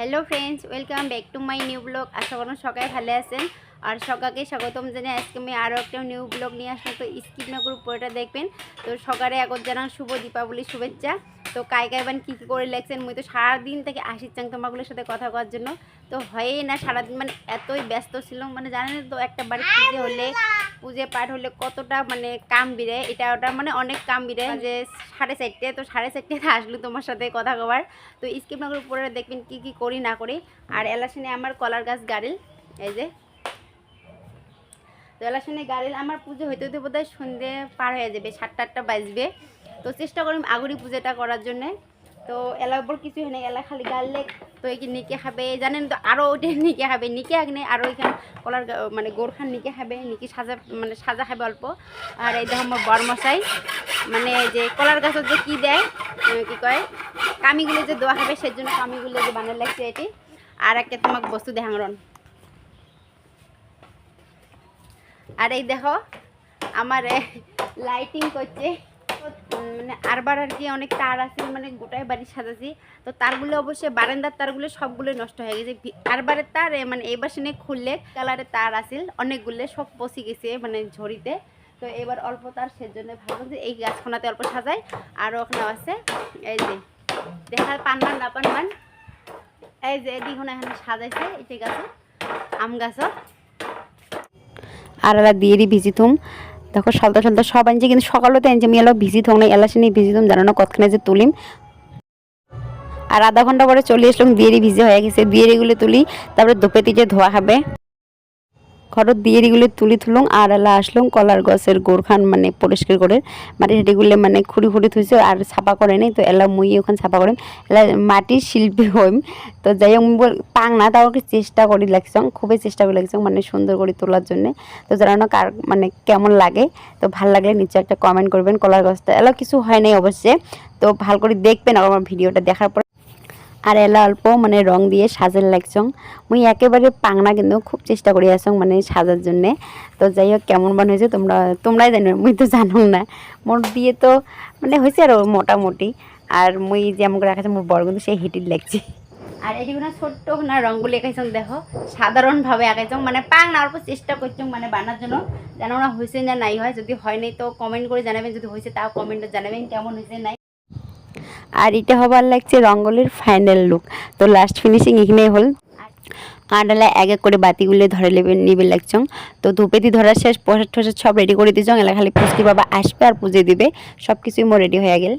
Hello friends welcome back to my new blog আশা করুন সবাই ভালো আছেন। আর সকালকে স্বাগতম জানিয়ে আজকে আমি আরও একটা নিউ ব্লগ নিয়ে আসলাম। তো স্কিপ না করে পুরোটা দেখবেন। তো সকালে এখন জানান শুভ দীপাবলি শুভেচ্ছা। তো কাই কাইবান কী কী করে লেগছেন মুই তো সারাদিন থেকে আসির চাং তোমাগুলোর সাথে কথা কওয়ার জন্য। তো হয়ই না সারাদিন মানে এতই ব্যস্ত ছিল মানে জানেন তো, একটা বাড়ি হলে পুজো পাঠ হলে কতটা মানে কাম বিরে এটা ওটা মানে অনেক কাম বিরে যে সাড়ে চারটে, তো সাড়ে চারটে আসলো তোমার সাথে কথা কবার। তো স্কিপ নগর উপরে দেখবেন কি কি করি না করি। আর এলাসিনে আমার কলার গাছ গাড়িল, এই যে। তো এলাসিনে গাড়িল, আমার পুজো হইতে হইতে বোধ হয় সন্ধে পার হয়ে যাবে, সাতটা আটটা বাজবে। তো চেষ্টা করি আগুরি পুজোটা করার জন্যে। তো এলার উপর কিছু হয় না এলা খালি গাড়লে তো এই নিকে খাবে, জানেন তো আরও ওইটা নিকে খাবে, নিকে আগে আরও ওইখানে কলার মানে গোরখান নিকে খাবে, নিকে সাজা মানে সাজা খাবে অল্প। আর এই দেখো আমার বরমশাই মানে যে কলার গাছত যে কি দেয় কি কয়, কামিগুলো যে দেওয়া হবে সেই জন্য কামিগুলো যে বানার লাগছে এটি। আর একটা তোমাকে বস্তু দেখাংরন আর এই দেখো, আমার লাইটিং করছে। মানে আরবার আর কি অনেক তার আছে মানে গোটাই বাড়ি সাজাছি। তো তারগুলো অবশ্যই বারান্দার তারগুলো সবগুলো নষ্ট হয়ে গেছে। আরবারের তার মানে এবার সিনে খুললে কালারের তার আছিল অনেকগুলো সব পচি গেছে মানে ঝড়িতে। তো এবার অল্প তার সেজন্য ভালো যে এই গাছখানাতে অল্প সাজাই। আর ওখানে আছে, এই যে দেখার পানবান, না পানবান? এই যে, এদিকে এখানে সাজাইছে, এই গাছ, আম গাছত আর দিয়ে দিই ভিজি থুম দেখো সলতা সলতা সব আনছে কিন্তু সকালও তো আনছে আমি এলো ভিজি থাক না এলাসে নিয়ে ভিজি থুম জানো না কতখানে যে তুলিম। আর আধা ঘণ্টা পরে চলে আসলাম বিয়েরি ভিজে হয়ে গেছে বিয়েরিগুলো তুলি, তারপরে দুপেতে যে ধোয়া হবে। ঘরত দিয়েরিগুলো তুলি তুলুং আর এলা আসলুম কলার গছের গোরখান মানে পরিষ্কার করে মাটি টাটিগুলো মানে খুঁড়ি খুঁড়ি থুইছে, আর ছাপা করে নাই, তো এলা মুই ওখানে ছাপা করিম এলা মাটির শিল্পী হইম, তো যাই হোক বল- পাং না তাও চেষ্টা করি লাগছং খুবই চেষ্টা করে লাগছং মানে সুন্দর করে তোলার জন্য। তো জানো না কার মানে কেমন লাগে, তো ভালো লাগলে নিচে একটা কমেন্ট করবেন কলার গাছটা। এলা কিছু হয় নাই অবশ্যই তো ভালো করে দেখবেন আমার ভিডিওটা দেখার পর আর এলা অল্প মানে রং দিয়ে সাজার লাগছং। মুই একেবারে পাংনা কিন্তু খুব চেষ্টা করি আসং মানে সাজার জন্যে। তো যাই হোক কেমন বান হয়েছে তোমরা, তোমরাই জানো, মুই তো জানো না। মোট দিয়ে তো মানে হয়েছে আর মোটামুটি। আর মুই যেমন করে রাখাছে মোর বড় কিন্তু সেই হিটির লাগছে। আর এদিকে ছোট্ট না রঙগুলি এঁকাইছং দেখো। সাধারণভাবে এঁকাইছং মানে পাং না অল্প চেষ্টা করছং মানে বানার জন্য। যেন না হয়েছে না নাই হয়, যদি হয় নাই তো কমেন্ট করে জানাবেন, যদি হয়েছে তাও কমেন্টে জানাবেন, কেমন হয়েছে নাই। আর এটা হবার লাগছে রঙ্গলের ফাইনাল লুক তো লাস্ট ফিনিশিং এখানেই হল। কাঁটালা এক এক করে বাতিগুলো ধরে নেবে নিবে লাগছং। তো ধূপেতি ধরার শেষ প্রসাদ টসাদ সব রেডি করে দিছং এলা খালি পুষ্টি বাবা আসবে আর পুজো দিবে। সব কিছুই মো রেডি হয়ে গেল।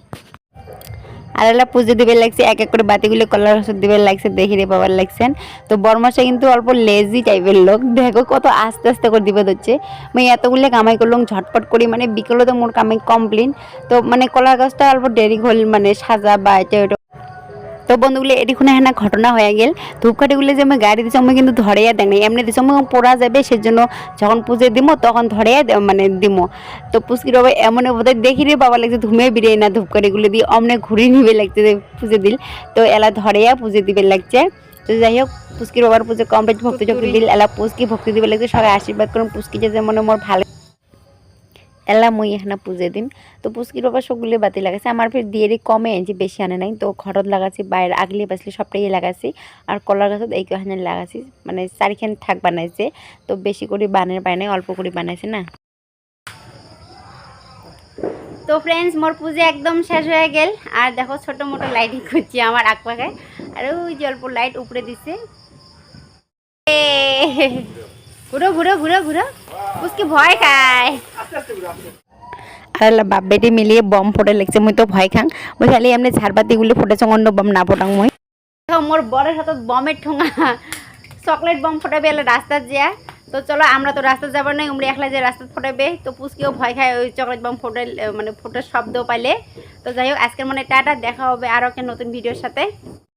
আর এলা পুজো দিবে লাগছে, এক এক করে বাতিগুলো কলার রস দিবে লাগছে, দেখি রে বাবার লাগছেন তো বর্মাশা কিন্তু অল্প লেজি টাইপের লোক। দেখো কত আস্তে আস্তে করে দিবে হচ্ছে মানে এতগুলো কামাই করলাম, ঝটপট করি মানে বিকেলে তো মোর কামাই কমপ্লিট তো মানে কলার গাছটা অল্প দেরি হল মানে সাজা বা এটা তো বন্ধুগুলো এটিখানে হ্যাঁ ঘটনা হয়ে গেল। ধূপকাঠিগুলো যে আমি গাড়ি দিচ্ছি আমি কিন্তু ধরেয়া দেখ নাই। এমনি দিচ্ছি আমি পড়া যাবে, সেজন্য যখন পুজো দিব তখন ধরেয়া মানে দিব তো পুষ্কির বাবা এমন বোধহয় দেখি রে বাবা লাগছে ধুমে বিরে না ধূপকাঠিগুলো দিয়ে, অমনে ঘুরে নিবে লাগছে পুজো দিল। তো এলা ধরেয়া পুজো দিবে লাগছে। তো যাই হোক পুষ্কির বাবার পুজো কমপ্লিট ভক্তি চক্তি দিল। এলা পুষ্কি ভক্তি দিবে লাগছে, সবাই আশীর্বাদ করুন। পুষ্কি যে যেমন মোর ভালো এলা মুই এখানে পুজো দিম তো পুষ্কির বাবা সবগুলো বাতি লাগাইছে। আমার ফের দিয়ে কমে, যে বেশি আনে নাই। তো ঘরত লাগাছি বাইরে আগলি পাছলি সবটাই লাগাছি আর কলার গাছত এই কাহানে লাগাছি মানে চারিখান থাক বানাইছে। তো বেশি করে বানের পায় নাই, অল্প করে বানাইছে না। তো ফ্রেন্ডস মোর পুজো একদম শেষ হয়ে গেল। আর দেখো ছোট মোটো লাইটিং করছি আমার আকপাকায় আর ওই যে অল্প লাইট উপরে দিছে। ঘুরো ঘুরো ঘুরো ঘুরো। পুষ্কি ভয় খায়। আর বাপ বেটি মিলিয়ে বম ফোটে লাগছে, মুই তো ভয় খাং। মুই খালি এমনি ঝাড়বাতিগুলো ফুটেছ অন্য বম না ফোটাং মুই। মোর বরের হাতত বমের ঠোঙা। চকলেট বম ফোটাবে এলে রাস্তাত যা। তো চলো, আমরা তো রাস্তায় যাবার নাই, উমরে একলা যে রাস্তাত ফোটাবে। তো পুষ্কিও ভয় খায় ওই চকলেট বম ফোটে মানে ফোটার শব্দ পাইলে। তো যাই হোক, আজকের মনে টাটা, দেখা হবে আরও একটা নতুন ভিডিওর সাথে।